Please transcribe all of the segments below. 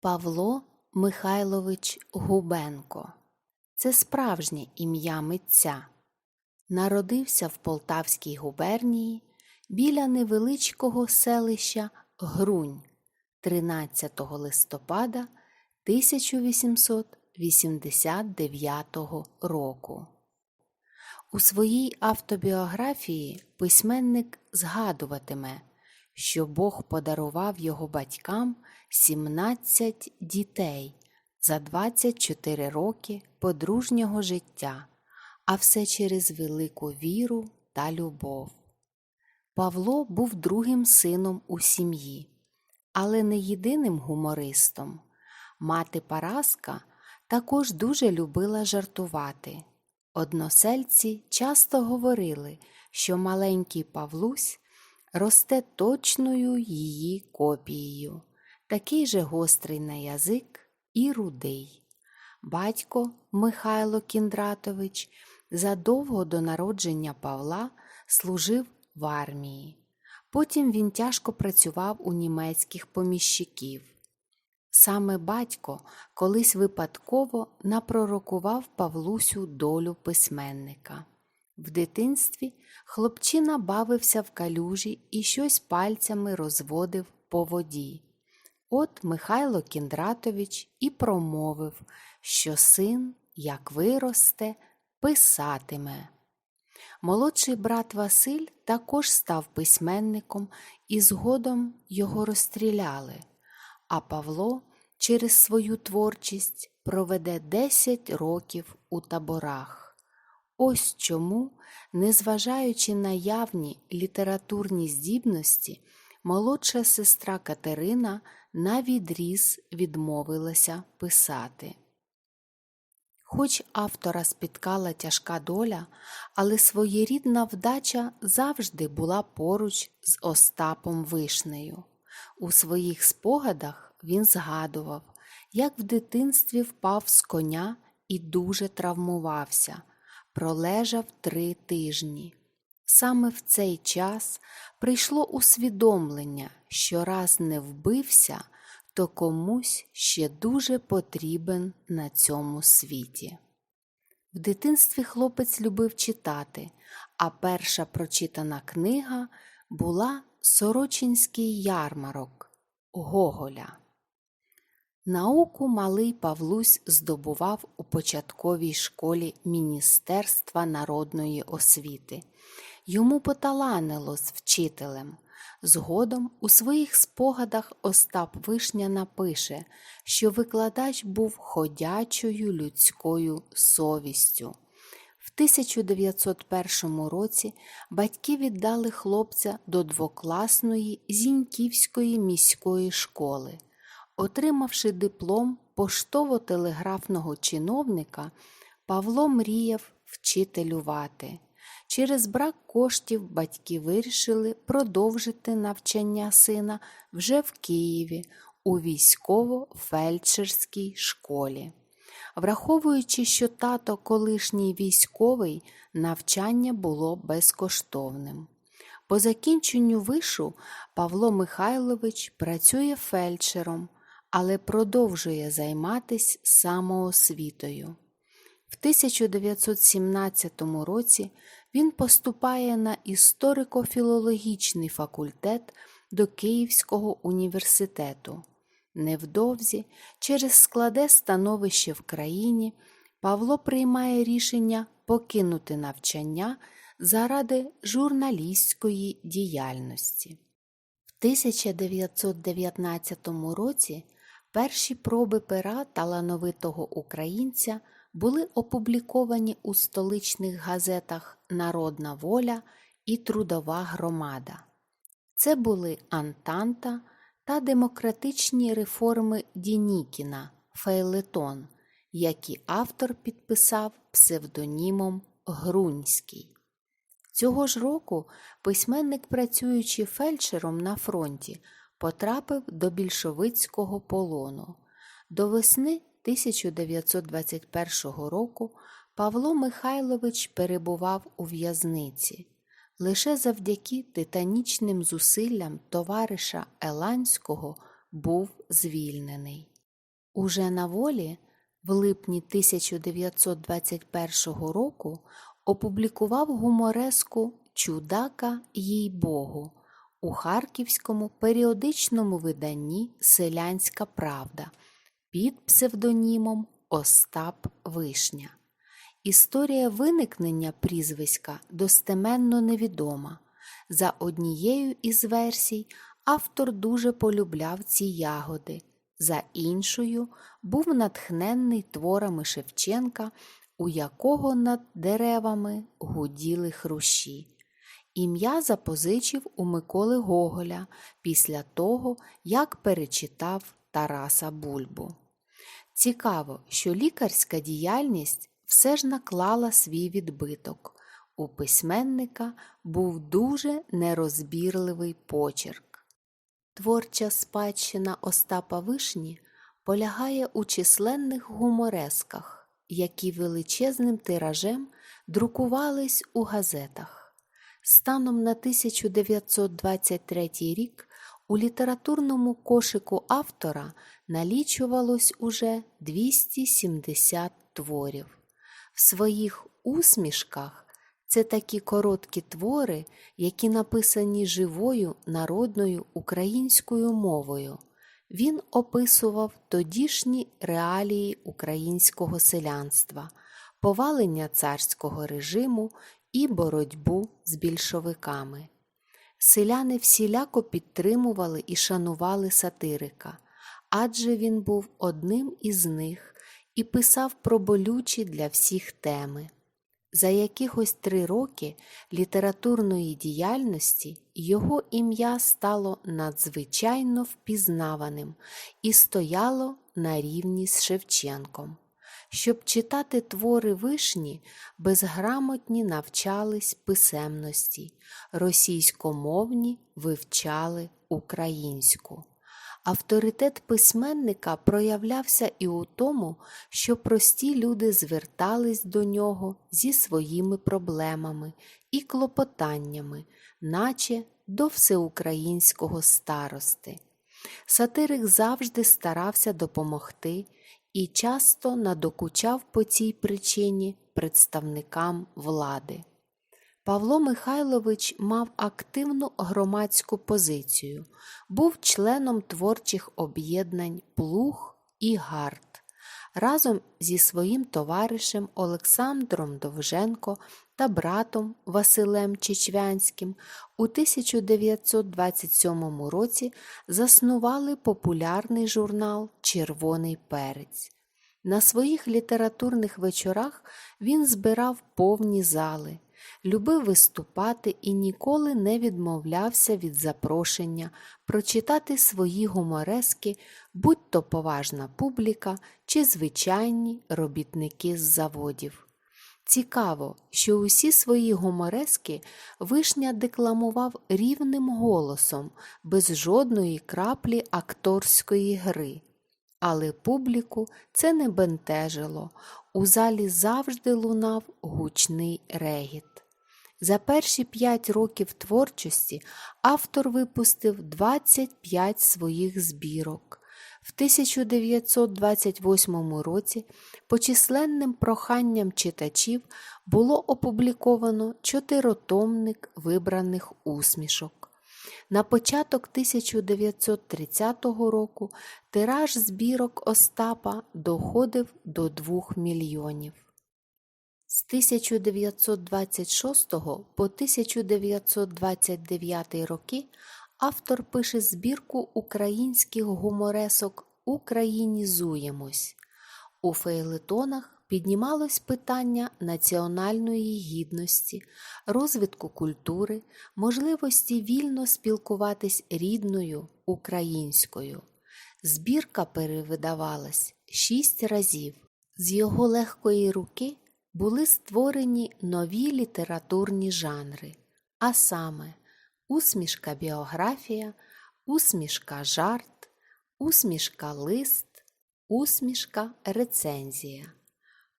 Павло Михайлович Губенко це справжнє ім'я митця. Народився в Полтавській губернії біля невеличкого селища Грунь 13 листопада 1889 року. У своїй автобіографії письменник згадуватиме, що Бог подарував його батькам 17 дітей за 24 роки подружнього життя, а все через велику віру та любов. Павло був другим сином у сім'ї, але не єдиним гумористом. Мати Параска також дуже любила жартувати. Односельці часто говорили, що маленький Павлусь росте точною її копією, такий же гострий на язик і рудий. Батько Михайло Кіндратович задовго до народження Павла служив в армії. Потім він тяжко працював у німецьких поміщиків. Саме батько колись випадково напророкував Павлусю долю письменника. В дитинстві хлопчина бавився в калюжі і щось пальцями розводив по воді. От Михайло Кіндратович і промовив, що син, як виросте, писатиме. Молодший брат Василь також став письменником і згодом його розстріляли, а Павло через свою творчість проведе 10 років у таборах. Ось чому, незважаючи на явні літературні здібності, молодша сестра Катерина навідріз відмовилася писати. Хоч автора спіткала тяжка доля, але своєрідна вдача завжди була поруч з Остапом Вишнею. У своїх спогадах він згадував, як в дитинстві впав з коня і дуже травмувався, пролежав три тижні. Саме в цей час прийшло усвідомлення, що раз не вбився, то комусь ще дуже потрібен на цьому світі. В дитинстві хлопець любив читати, а перша прочитана книга була Сорочинський ярмарок Гоголя. Науку малий Павлусь здобував у початковій школі Міністерства народної освіти. Йому поталанило з вчителем. Згодом у своїх спогадах Остап Вишня напише, що викладач був ходячою людською совістю. В 1901 році батьки віддали хлопця до двокласної Зіньківської міської школи. Отримавши диплом поштово-телеграфного чиновника, Павло мріяв вчителювати. Через брак коштів батьки вирішили продовжити навчання сина вже в Києві у військово-фельдшерській школі. Враховуючи, що тато колишній військовий, навчання було безкоштовним. По закінченню вишу Павло Михайлович працює фельдшером, але продовжує займатися самоосвітою. В 1917 році він поступає на історико-філологічний факультет до Київського університету. Невдовзі, через складе становище в країні, Павло приймає рішення покинути навчання заради журналістської діяльності. В 1919 році перші проби пера талановитого українця були опубліковані у столичних газетах Народна воля і Трудова громада. Це були Антанта та демократичні реформи Дінікіна Фейлетон, які автор підписав псевдонімом Грунський. Цього ж року письменник, працюючи фельдшером на фронті, потрапив до більшовицького полону. До весни 1921 року Павло Михайлович перебував у в'язниці. Лише завдяки титанічним зусиллям товариша Еланського був звільнений. Уже на волі в липні 1921 року опублікував гумореску Чудака їй Богу у харківському періодичному виданні Селянська Правда під псевдонімом Остап Вишня. Історія виникнення прізвиська достеменно невідома. За однією із версій, автор дуже полюбляв ці ягоди, за іншою був натхненний творами Шевченка, у якого над деревами гуділи хрущі. Ім'я запозичив у Миколи Гоголя після того, як перечитав Тараса Бульбу. Цікаво, що лікарська діяльність все ж наклала свій відбиток. У письменника був дуже нерозбірливий почерк. Творча спадщина Остапа Вишні полягає у численних гуморесках, які величезним тиражем друкувались у газетах. Станом на 1923 рік у літературному кошику автора налічувалось уже 270 творів. В своїх усмішках це такі короткі твори, які написані живою народною українською мовою. Він описував тодішні реалії українського селянства, повалення царського режиму і боротьбу з більшовиками. Селяни всіляко підтримували і шанували сатирика, адже він був одним із них і писав про болючі для всіх теми. За якихось три роки літературної діяльності його ім'я стало надзвичайно впізнаваним і стояло на рівні з Шевченком. Щоб читати твори вишні, безграмотні навчались писемності, російськомовні вивчали українську. Авторитет письменника проявлявся і у тому, що прості люди звертались до нього зі своїми проблемами і клопотаннями, наче до всеукраїнського старости. Сатирик завжди старався допомогти і часто надокучав по цій причині представникам влади. Павло Михайлович мав активну громадську позицію, був членом творчих об'єднань Плуг і Гард. Разом зі своїм товаришем Олександром Довженко та братом Василем Чечвянським у 1927 році заснували популярний журнал Червоний перець. На своїх літературних вечорах він збирав повні зали любив виступати і ніколи не відмовлявся від запрошення прочитати свої гуморески, будь то поважна публіка чи звичайні робітники з заводів. Цікаво, що усі свої гуморески вишня декламував рівним голосом, без жодної краплі акторської гри. Але публіку це не бентежило, у залі завжди лунав гучний регіт. За перші п'ять років творчості автор випустив 25 своїх збірок. В 1928 році по численним проханням читачів було опубліковано чотиротомник вибраних усмішок. На початок 1930 року тираж збірок Остапа доходив до 2 мільйонів. З 1926 по 1929 роки автор пише збірку українських гуморесок Українізуємось. У фейлетонах піднімалось питання національної гідності, розвитку культури, можливості вільно спілкуватись рідною українською. Збірка перевидавалась шість разів. З його легкої руки були створені нові літературні жанри, а саме усмішка біографія, усмішка жарт, усмішка лист, усмішка рецензія.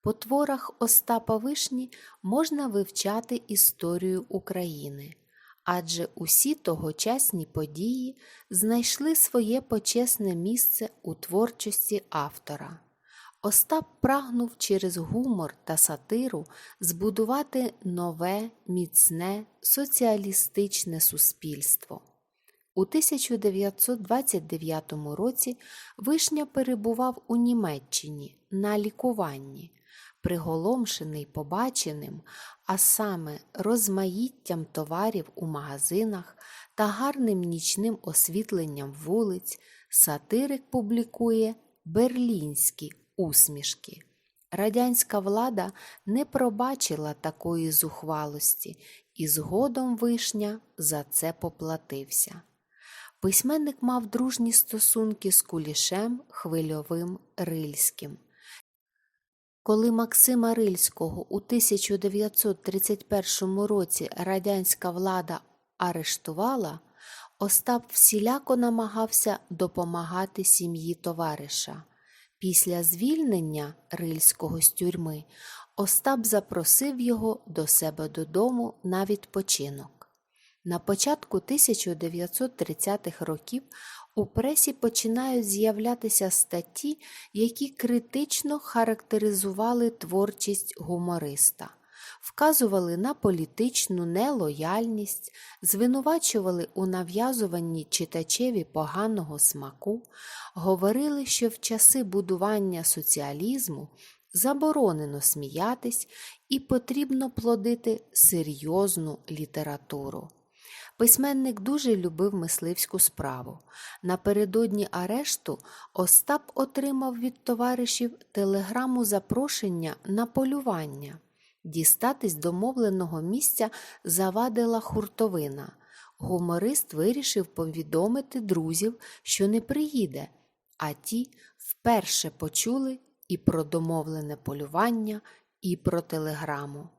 По творах Остапа Вишні можна вивчати історію України, адже усі тогочасні події знайшли своє почесне місце у творчості автора. Остап прагнув через гумор та сатиру збудувати нове, міцне, соціалістичне суспільство. У 1929 році Вишня перебував у Німеччині на лікуванні, приголомшений побаченим, а саме розмаїттям товарів у магазинах та гарним нічним освітленням вулиць, сатирик публікує берлінські усмішки. Радянська влада не пробачила такої зухвалості, і згодом вишня за це поплатився. Письменник мав дружні стосунки з Кулішем, Хвильовим, Рильським. Коли Максима Рильського у 1931 році радянська влада арештувала, Остап всіляко намагався допомагати сім'ї товариша. Після звільнення Рильського з тюрми Остап запросив його до себе додому на відпочинок. На початку 1930-х років у пресі починають з'являтися статті, які критично характеризували творчість гумориста, вказували на політичну нелояльність, звинувачували у нав'язуванні читачеві поганого смаку, говорили, що в часи будування соціалізму заборонено сміятись і потрібно плодити серйозну літературу. Письменник дуже любив мисливську справу. Напередодні арешту Остап отримав від товаришів телеграму запрошення на полювання. Дістатись домовленого місця завадила хуртовина. Гуморист вирішив повідомити друзів, що не приїде, а ті вперше почули і про домовлене полювання, і про телеграму.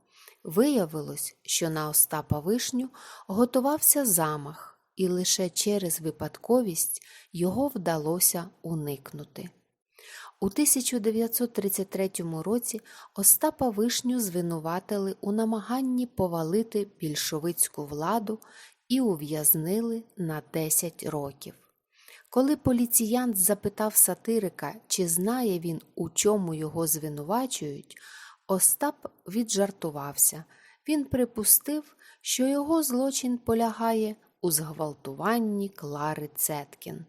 Виявилось, що на Остапа Вишню готувався замах, і лише через випадковість його вдалося уникнути. У 1933 році Остапа Вишню звинуватили у намаганні повалити більшовицьку владу і ув'язнили на 10 років. Коли поліціянт запитав сатирика, чи знає він, у чому його звинувачують, Остап віджартувався. Він припустив, що його злочин полягає у зґвалтуванні Клари Цеткін.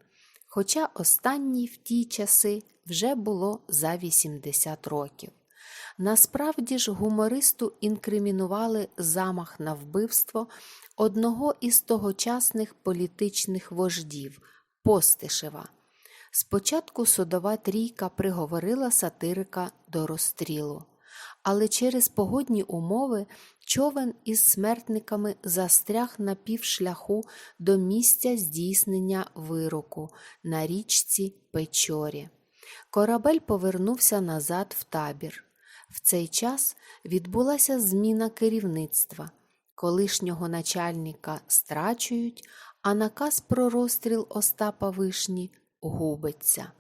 Хоча останній в ті часи вже було за 80 років. Насправді ж гумористу інкримінували замах на вбивство одного із тогочасних політичних вождів Постишева. Спочатку судова трійка приговорила сатирика до розстрілу але через погодні умови човен із смертниками застряг на півшляху до місця здійснення вироку на річці Печорі. Корабель повернувся назад в табір. В цей час відбулася зміна керівництва. Колишнього начальника страчують, а наказ про розстріл Остапа Вишні губиться.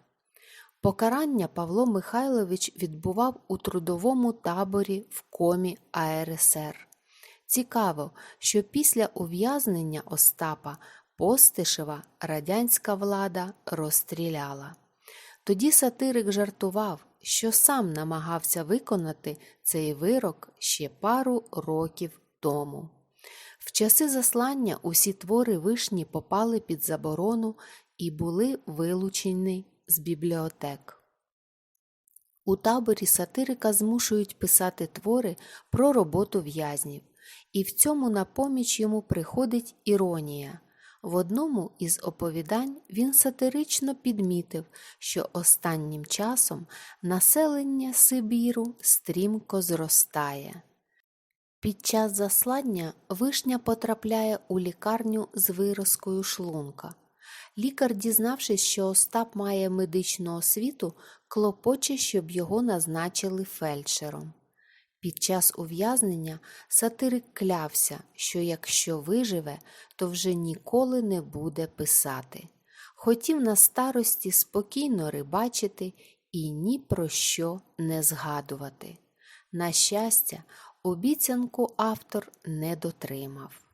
Покарання Павло Михайлович відбував у трудовому таборі в комі АРСР. Цікаво, що після ув'язнення Остапа Постишева радянська влада розстріляла. Тоді сатирик жартував, що сам намагався виконати цей вирок ще пару років тому. В часи заслання усі твори вишні попали під заборону і були вилучені з бібліотек. У таборі сатирика змушують писати твори про роботу в'язнів, і в цьому на поміч йому приходить іронія. В одному із оповідань він сатирично підмітив, що останнім часом населення Сибіру стрімко зростає. Під час заслання вишня потрапляє у лікарню з виразкою шлунка. Лікар, дізнавшись, що Остап має медичну освіту, клопоче, щоб його назначили фельдшером. Під час ув'язнення сатирик клявся, що якщо виживе, то вже ніколи не буде писати. Хотів на старості спокійно рибачити і ні про що не згадувати. На щастя, обіцянку автор не дотримав.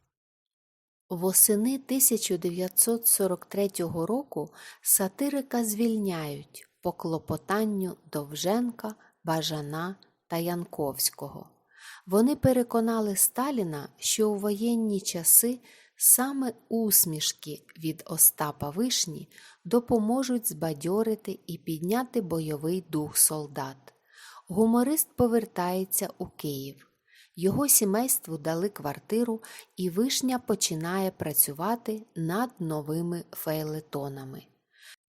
Восени 1943 року сатирика звільняють по клопотанню Довженка, Бажана та Янковського. Вони переконали Сталіна, що у воєнні часи саме усмішки від Остапа Вишні допоможуть збадьорити і підняти бойовий дух солдат. Гуморист повертається у Київ. Його сімейству дали квартиру, і вишня починає працювати над новими фейлетонами.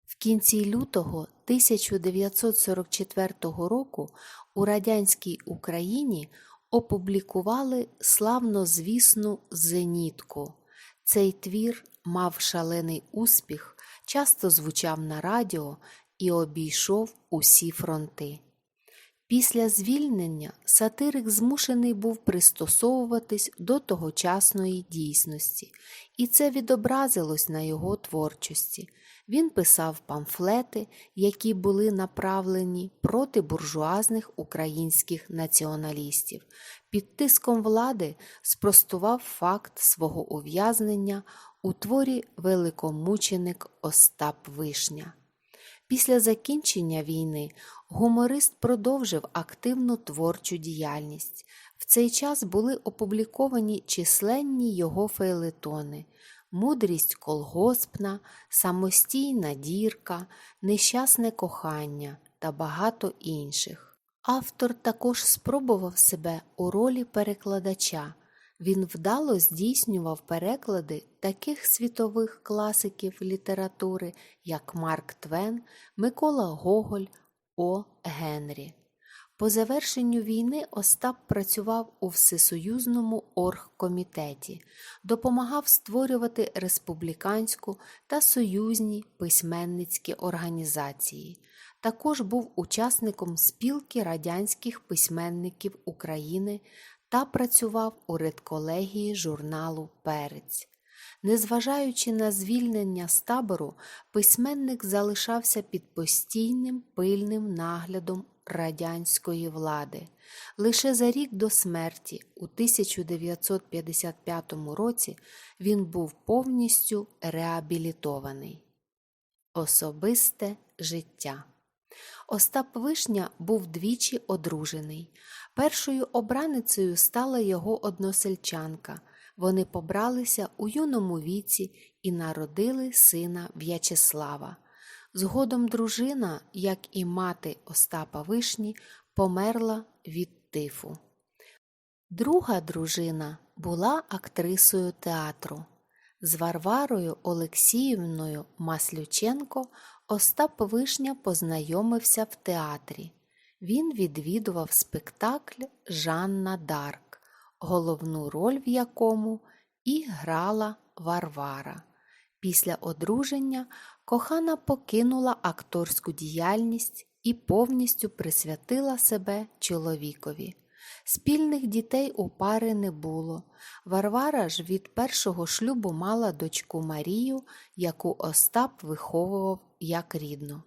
В кінці лютого 1944 року у радянській Україні опублікували славнозвісну зенітку. Цей твір мав шалений успіх, часто звучав на радіо і обійшов усі фронти. Після звільнення сатирик змушений був пристосовуватись до тогочасної дійсності, і це відобразилось на його творчості. Він писав памфлети, які були направлені проти буржуазних українських націоналістів. Під тиском влади спростував факт свого ув'язнення у творі Великомученик Остап Вишня. Після закінчення війни гуморист продовжив активну творчу діяльність. В цей час були опубліковані численні його фейлетони Мудрість колгоспна, Самостійна дірка, Нещасне кохання та багато інших. Автор також спробував себе у ролі перекладача. Він вдало здійснював переклади таких світових класиків літератури, як Марк Твен, Микола Гоголь, О. Генрі. По завершенню війни Остап працював у Всесоюзному оргкомітеті, допомагав створювати республіканську та союзні письменницькі організації. Також був учасником спілки радянських письменників України та працював у редколегії журналу Перець. Незважаючи на звільнення з табору, письменник залишався під постійним пильним наглядом радянської влади. Лише за рік до смерті, у 1955 році, він був повністю реабілітований. Особисте життя Остап Вишня був двічі одружений. Першою обраницею стала його односельчанка. Вони побралися у юному віці і народили сина В'ячеслава. Згодом дружина, як і мати Остапа Вишні, померла від тифу. Друга дружина була актрисою театру. З Варварою Олексіївною Маслюченко Остап Вишня познайомився в театрі. Він відвідував спектакль Жанна Дарк, головну роль в якому і грала Варвара. Після одруження кохана покинула акторську діяльність і повністю присвятила себе чоловікові. Спільних дітей у пари не було. Варвара ж від першого шлюбу мала дочку Марію, яку Остап виховував як рідну.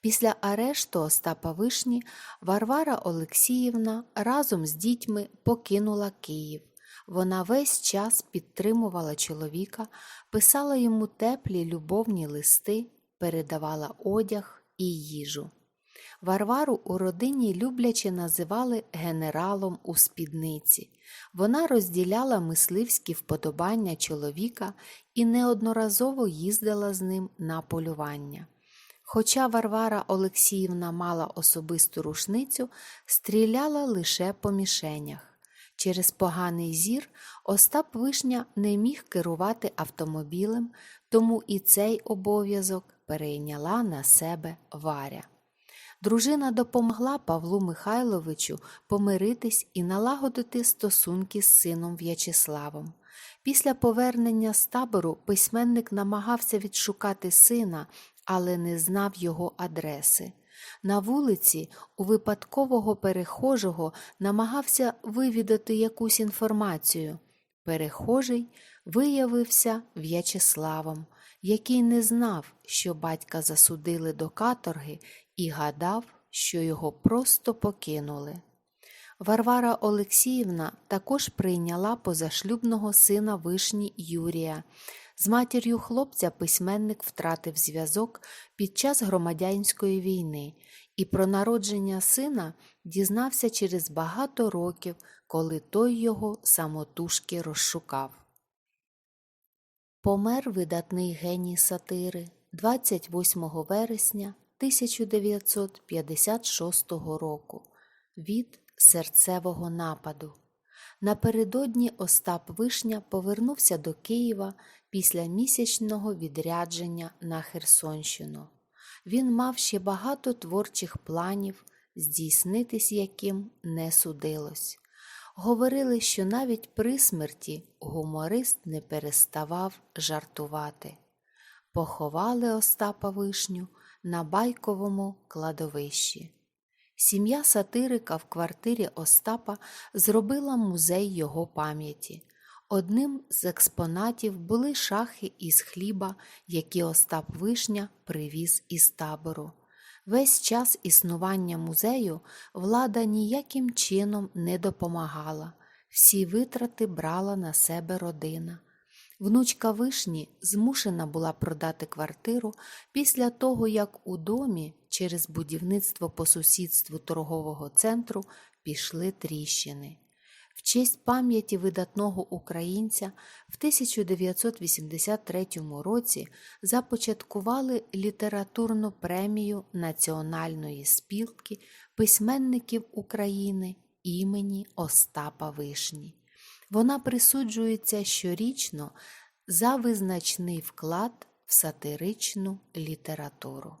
Після арешту Остапа Вишні Варвара Олексіївна разом з дітьми покинула Київ. Вона весь час підтримувала чоловіка, писала йому теплі любовні листи, передавала одяг і їжу. Варвару у родині любляче називали генералом у спідниці. Вона розділяла мисливські вподобання чоловіка і неодноразово їздила з ним на полювання. Хоча Варвара Олексіївна мала особисту рушницю, стріляла лише по мішенях. Через поганий зір Остап Вишня не міг керувати автомобілем, тому і цей обов'язок перейняла на себе Варя. Дружина допомогла Павлу Михайловичу помиритись і налагодити стосунки з сином В'ячеславом. Після повернення з табору письменник намагався відшукати сина, але не знав його адреси. На вулиці у випадкового перехожого намагався вивідати якусь інформацію. Перехожий виявився В'ячеславом, який не знав, що батька засудили до каторги, і гадав, що його просто покинули. Варвара Олексіївна також прийняла позашлюбного сина вишні Юрія. З матір'ю хлопця письменник втратив зв'язок під час громадянської війни і про народження сина дізнався через багато років, коли той його самотужки розшукав. Помер видатний геній сатири 28 вересня 1956 року від серцевого нападу. Напередодні Остап Вишня повернувся до Києва після місячного відрядження на Херсонщину. Він мав ще багато творчих планів, здійснитись яким не судилось. Говорили, що навіть при смерті гуморист не переставав жартувати. Поховали Остапа Вишню на байковому кладовищі. Сім'я сатирика в квартирі Остапа зробила музей його пам'яті. Одним з експонатів були шахи із хліба, які Остап Вишня привіз із табору. Весь час існування музею влада ніяким чином не допомагала, всі витрати брала на себе родина. Внучка вишні змушена була продати квартиру після того, як у домі через будівництво по сусідству торгового центру пішли тріщини. В честь пам'яті видатного українця в 1983 році започаткували літературну премію Національної спілки письменників України імені Остапа Вишні. Вона присуджується щорічно за визначний вклад в сатиричну літературу.